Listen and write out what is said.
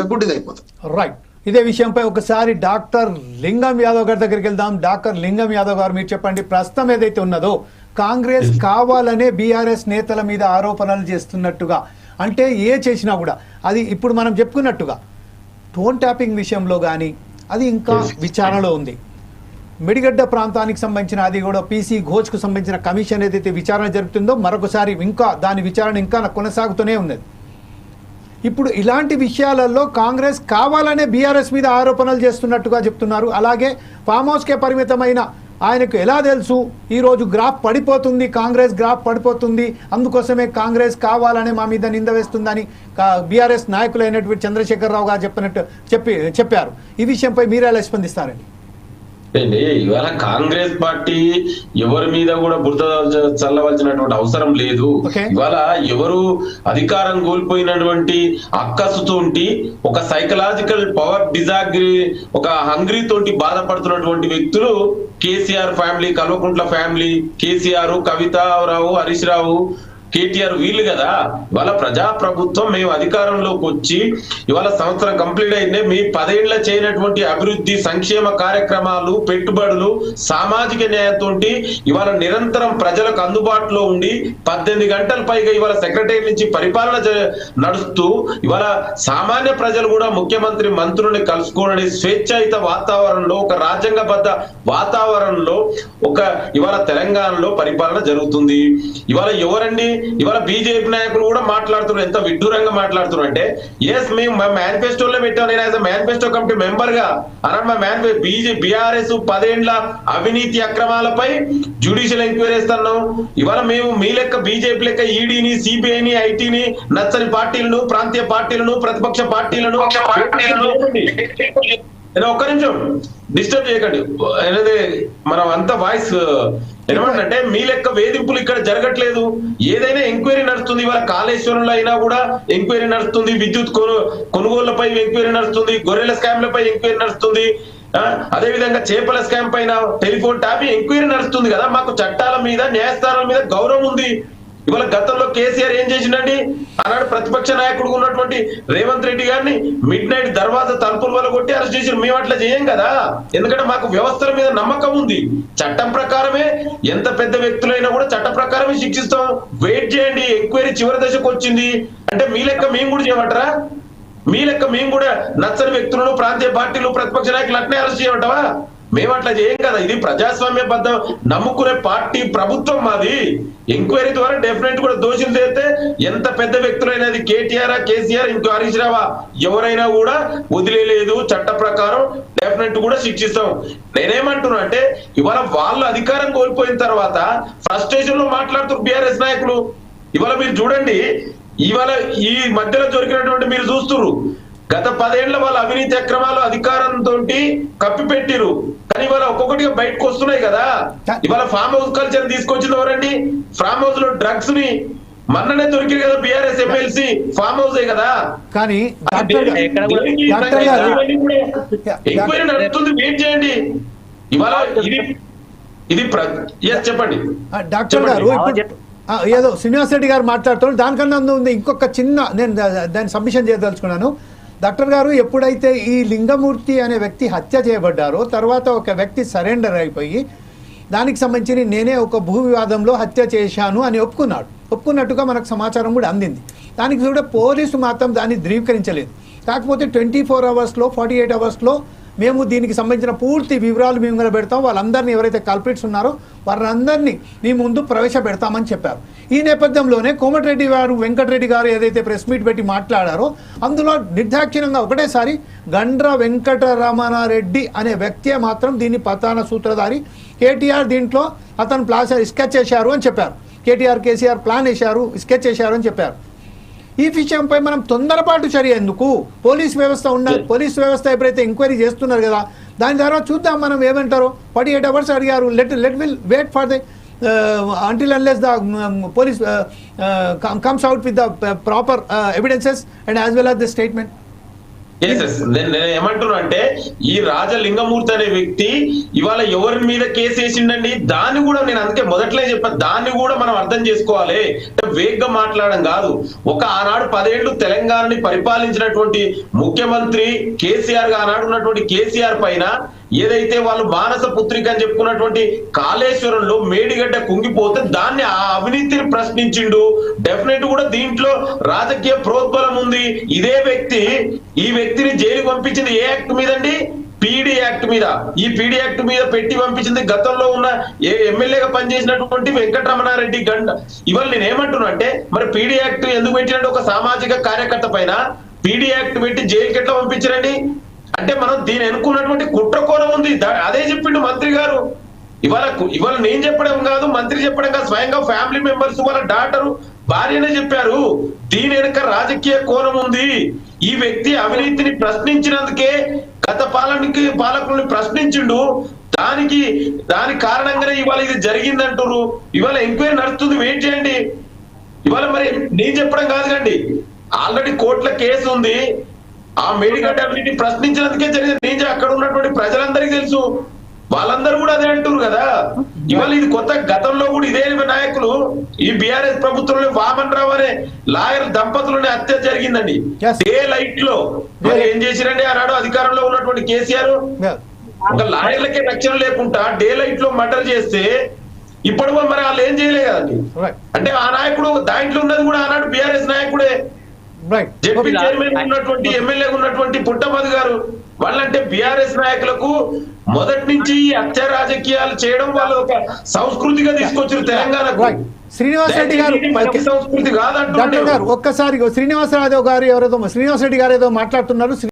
అంతా గుడ్డిదైపోతుంది రైట్ ఇదే విషయంపై ఒకసారి డాక్టర్ లింగం యాదవ్ గారి దగ్గరికి వెళ్దాం. డాక్టర్ లింగం యాదవ్ గారు మీరు చెప్పండి ప్రస్తుతం ఏదైతే ఉన్నదో కాంగ్రెస్ కావాలనే బీఆర్ఎస్ నేతల మీద ఆరోపణలు చేస్తున్నట్టుగా అంటే ఏ చేసినా కూడా అది ఇప్పుడు మనం చెప్పుకున్నట్టుగా టోన్ ట్యాపింగ్ విషయంలో కానీ అది ఇంకా విచారణలో ఉంది. మిడిగడ్డ ప్రాంతానికి సంబంధించిన అది కూడా పీసీ ఘోష్కు సంబంధించిన కమిషన్ ఏదైతే విచారణ జరుగుతుందో మరొకసారి ఇంకా దాని విచారణ ఇంకా కొనసాగుతూనే ఉన్నది. ఇప్పుడు ఇలాంటి విషయాలలో కాంగ్రెస్ కావాలనే బీఆర్ఎస్ మీద ఆరోపణలు చేస్తున్నట్టుగా చెప్తున్నారు. అలాగే ఫామ్ హౌస్కే పరిమితమైన ఆయనకు ఎలా తెలుసు? ఈరోజు గ్రాఫ్ పడిపోతుంది కాంగ్రెస్ గ్రాఫ్ పడిపోతుంది. అందుకోసమే కాంగ్రెస్ కావాలనే మా మీద నింద వేస్తుందని బీఆర్ఎస్ నాయకులైనటువంటి చంద్రశేఖరరావు గారు చెప్పినట్టు చెప్పి చెప్పారు. ఈ విషయంపై మీరు ఎలా స్పందిస్తారండి? ఇవాళ కాంగ్రెస్ పార్టీ ఎవరి మీద కూడా బురద చల్లవలసినటువంటి అవసరం లేదు. ఇవాళ ఎవరు అధికారం కోల్పోయినటువంటి అక్కసుతోటి ఒక సైకలాజికల్ పవర్ డిజాగ్రీ ఒక హంగ్రీ తోటి బాధపడుతున్నటువంటి వ్యక్తులు KCR family Kalvakuntla family KCR Kavitha Rao Harish Rao KTR వీళ్ళు కదా. ఇవాళ ప్రజా ప్రభుత్వం మేము అధికారంలోకి వచ్చి ఇవాళ సంవత్సరం కంప్లీట్ అయిందే. మీ పదేళ్ళ చేయనటువంటి అభివృద్ధి సంక్షేమ కార్యక్రమాలు పెట్టుబడులు సామాజిక న్యాయంతో ఇవాళ నిరంతరం ప్రజలకు అందుబాటులో ఉండి పద్దెనిమిది గంటల పైగా ఇవాళ సెక్రటరీ నుంచి పరిపాలన నడుస్తూ ఇవాళ సామాన్య ప్రజలు కూడా ముఖ్యమంత్రి మంత్రుల్ని కలుసుకోనని స్వేచ్ఛాయుత వాతావరణంలో ఒక రాజ్యాంగబద్ధ వాతావరణంలో ఒక ఇవాళ తెలంగాణలో పరిపాలన జరుగుతుంది. ఇవాళ ఎవరండి ఇవాళ బీజేపీ నాయకులు కూడా మాట్లాడుతున్నారు. ఎంత విడ్డూరంగా మాట్లాడుతున్నారు అంటే ఎస్ మేము మా మేనిఫెస్టోలో పెట్టాం. నేను యాజ్ మేనిఫెస్టో కమిటీ మెంబర్గా అన్నాడు మా మేనిఫె బీజే బీఆర్ఎస్ పదేండ్ల అవినీతి అక్రమాలపై జ్యుడిషియల్ ఎంక్వైరీ ఇస్తున్నాం ఇవాళ మేము మీ లెక్క బీజేపీ లెక్క ఈడీని సిబిఐని ఐటీని నచ్చని పార్టీలను ప్రాంతీయ పార్టీలను ప్రతిపక్ష పార్టీలను నేను ఒక్క నిమిషం డిస్టర్బ్ చేయకండి. అనేది మనం అంత వాయిస్ ఏమంటే మీ లెక్క వేధింపులు ఇక్కడ జరగట్లేదు. ఏదైనా ఎంక్వైరీ నడుస్తుంది ఇవాళ కాళేశ్వరంలో అయినా కూడా ఎంక్వైరీ నడుస్తుంది విద్యుత్ కొను కొనుగోళ్ళపై ఎంక్వైరీ నడుస్తుంది గొర్రెల స్కామ్లపై ఎంక్వైరీ నడుస్తుంది. ఆ, అదే విధంగా చేపల స్కామ్ పైన టెలిఫోన్ ట్యాప్ ఎంక్వైరీ నడుస్తుంది కదా మాకు చట్టాల మీద న్యాయస్థానాల మీద గౌరవం ఉంది. ఇవాళ గతంలో కేసీఆర్ ఏం చేసిండండి? ఆనాడు ప్రతిపక్ష నాయకుడు ఉన్నటువంటి రేవంత్ రెడ్డి గారిని మిడ్ నైట్ దర్వాజా తలుపుల వల్ల కొట్టి అరెస్ట్ చేసి మేము అట్లా చేయం కదా? ఎందుకంటే మాకు వ్యవస్థల మీద నమ్మకం ఉంది. చట్టం ప్రకారమే ఎంత పెద్ద వ్యక్తులైనా కూడా చట్ట ప్రకారమే శిక్షిస్తాం. వెయిట్ చేయండి. ఎంక్వైరీ చివరి దశకు వచ్చింది. అంటే మీ లెక్క మేము కూడా చేయమంటారా? మీ లెక్క మేము కూడా నచ్చని వ్యక్తులను ప్రాంతీయ పార్టీలు ప్రతిపక్ష నాయకులు అట్నే అరెస్ట్ చేయమంటావా? మేము అట్లా చేయం కదా. ఇది ప్రజాస్వామ్య బద్ద నమ్ముకునే పార్టీ ప్రభుత్వం మాది. ఎంక్వైరీ ద్వారా డెఫినెట్ కూడా దోషులు చేస్తే ఎంత పెద్ద వ్యక్తులైనది కేటీఆర్ కేసీఆర్ ఇంకో హరీష్ రావా ఎవరైనా కూడా వదిలేదు చట్ట ప్రకారం. డెఫినెట్ కూడా శిక్షిస్తాం. నేనేమంటున్నా అంటే ఇవాళ వాళ్ళు అధికారం కోల్పోయిన తర్వాత ఫ్రస్ట్రేషన్లో మాట్లాడుతున్నారు బీఆర్ఎస్ నాయకులు. ఇవాళ మీరు చూడండి ఇవాళ ఈ మధ్యలో దొరికినటువంటి మీరు చూస్తున్నారు గత పదేళ్ళ వాళ్ళ అవినీతి అక్రమాలు అధికారంతో కప్పిపెట్టిరు. కానీ ఇవాళ ఒక్కొక్కటిగా బయటకు వస్తున్నాయి కదా. ఇవాళ ఫామ్ హౌస్ కల్చర్ తీసుకొచ్చింది ఎవరండి? ఫామ్ హౌస్లో డ్రగ్స్ని మొన్ననే దొరికింది కదా బీఆర్ఎస్ ఎమ్మెల్సీ. ఫామ్ హౌసే కదా. కానీ ఎంక్వైరీ నడుస్తుంది వెయిట్ చేయండి. ఇవాళ ఇది చెప్పండి. డాక్టర్ గారు ఏదో శ్రీనివాస్ రెడ్డి గారు మాట్లాడుతున్నారు. దానికన్నా ఉంది ఇంకొక చిన్న నేను దాన్ని సబ్మిషన్ చేయదలుచుకున్నాను. డాక్టర్ గారు ఎప్పుడైతే ఈ లింగమూర్తి అనే వ్యక్తి హత్య చేయబడ్డారో తర్వాత ఒక వ్యక్తి సరెండర్ అయిపోయి దానికి సంబంధించి నేనే ఒక భూ వివాదంలో హత్య చేశాను అని ఒప్పుకున్నాడు. ఒప్పుకున్నట్టుగా మనకు సమాచారం కూడా అందింది. దానికి కూడా పోలీసు మాత్రం దాన్ని ధృవీకరించలేదు. కాకపోతే ట్వంటీ ఫోర్ అవర్స్లో ఫార్టీ ఎయిట్ అవర్స్లో మేము దీనికి సంబంధించిన పూర్తి వివరాలు మేము కూడా పెడతాం. వాళ్ళందరినీ ఎవరైతే కల్పిట్స్ ఉన్నారో వారందరినీ మీ ముందు ప్రవేశపెడతామని చెప్పారు. ఈ నేపథ్యంలోనే కోమటిరెడ్డి గారు వెంకటరెడ్డి గారు ఏదైతే ప్రెస్ మీట్ పెట్టి మాట్లాడారో అందులో నిర్దాక్షిణ్యంగా ఒకటేసారి గండ్ర వెంకటరమణారెడ్డి అనే వ్యక్తే మాత్రం దీన్ని ప్రధాన సూత్రధారి కేటీఆర్ దీంట్లో అతను ప్లాస్ స్కెచ్ చేశారు అని చెప్పారు. కేటీఆర్ కేసీఆర్ ప్లాన్ వేశారు స్కెచ్ చేశారు అని చెప్పారు. ఈ విషయంపై మనం తొందరపాటు చర్య ఎందుకు? పోలీస్ వ్యవస్థ ఉన్న పోలీస్ వ్యవస్థ ఎప్పుడైతే ఎంక్వైరీ చేస్తున్నారు కదా దాని ద్వారా చూద్దాం మనం ఏమంటారో. ఫార్టీ ఎయిట్ అవర్స్ అడిగారు. Let let will wait for the until unless the police comes out with the proper evidences and as well as the statement yes ఎస్ నేను ఏమంటున్నా అంటే ఈ రాజలింగమూర్తి అనే వ్యక్తి ఇవాళ ఎవరి మీద కేసు వేసిండండి? దాన్ని కూడా నేను అందుకే మొదట్లే చెప్పాను దాన్ని కూడా మనం అర్థం చేసుకోవాలి. వేగ్గా మాట్లాడడం కాదు. ఒక ఆనాడు పదేళ్ళు తెలంగాణని పరిపాలించినటువంటి ముఖ్యమంత్రి కేసీఆర్గా ఆనాడు ఉన్నటువంటి కేసీఆర్ పైన ఏదైతే వాళ్ళు మానస పుత్రిక అని చెప్పుకున్నటువంటి కాళేశ్వరంలో మేడిగడ్డ కుంగిపోతే దాన్ని ఆ అవినీతిని ప్రశ్నించిండు. డెఫినెట్ కూడా దీంట్లో రాజకీయ ప్రోద్బలం ఉంది. ఇదే వ్యక్తి ఈ వ్యక్తిని జైలు పంపించింది ఏ యాక్ట్ మీదండి? పీడీ యాక్ట్ మీద. ఈ పీడీ యాక్ట్ మీద పెట్టి పంపించింది గతంలో ఉన్న ఏ ఎమ్మెల్యేగా పనిచేసినటువంటి వెంకటరమణారెడ్డి గంట. ఇవాళ నేను ఏమంటున్నా అంటే మరి పీడీ యాక్ట్ ఎందుకు పెట్టినట్టు ఒక సామాజిక కార్యకర్త పైన పీడీ యాక్ట్ పెట్టి జైలుకి ఎట్లా పంపించారండి? అంటే మనం దీని ఎన్నుకున్నటువంటి కుట్ర కోణం ఉంది. దా- అదే చెప్పిండు మంత్రి గారు. ఇవాళ ఇవాళ నేను చెప్పడం కాదు మంత్రి చెప్పడం కాదు స్వయంగా ఫ్యామిలీ మెంబర్స్ వాళ్ళ డాక్టర్ భార్యనే చెప్పారు. దీని వెనుక రాజకీయ కోణం ఉంది. ఈ వ్యక్తి అవినీతిని ప్రశ్నించినందుకే గత పాలనకి పాలకుల్ని ప్రశ్నించిండు. దానికి దాని కారణంగానే ఇవాళ ఇది జరిగిందంటారు ఇవాళ ఎంక్వైరీ నడుస్తుంది వెయిట్ చేయండి. ఇవాళ మరి నేను చెప్పడం కాదు కండి. ఆల్రెడీ కోర్టుల కేసు ఉంది. ఆ మేడిగడ్డ అవినీతి ప్రశ్నించినందుకే జరిగింది. నేను అక్కడ ఉన్నటువంటి ప్రజలందరికీ తెలుసు. వాళ్ళందరూ కూడా అదే అంటారు కదా. ఇవాళ ఇది కొత్త గతంలో కూడా ఇదే నాయకులు ఈ బీఆర్ఎస్ ప్రభుత్వంలో వామన్ రావు అనే లాయర్ దంపతులని హత్య జరిగిందండి. డే లైట్లో మరి ఏం చేసిరండి ఆనాడు అధికారంలో ఉన్నటువంటి కేసీఆర్. ఒక లాయర్లకే రక్షణ లేకుండా డే లైట్లో మర్డర్ చేస్తే ఇప్పుడు మరి వాళ్ళు ఏం చేయలే కదండి. అంటే ఆ నాయకుడు దాంట్లో ఉన్నది కూడా ఆనాడు బీఆర్ఎస్ నాయకుడే. జడ్పీ చైర్మన్ ఉన్నటువంటి ఎమ్మెల్యే ఉన్నటువంటి పుట్టమది గారు వాళ్ళంటే బీఆర్ఎస్ నాయకులకు మొదటి నుంచి ఈ హత్య రాజకీయాలు చేయడం వాళ్ళు ఒక సంస్కృతిగా తీసుకొచ్చారు తెలంగాణకు. శ్రీనివాస్ రెడ్డి గారు సంస్కృతి గారు ఒక్కసారి శ్రీనివాసరావు గారు ఎవరేదో శ్రీనివాస్ రెడ్డి గారు ఏదో మాట్లాడుతున్నారు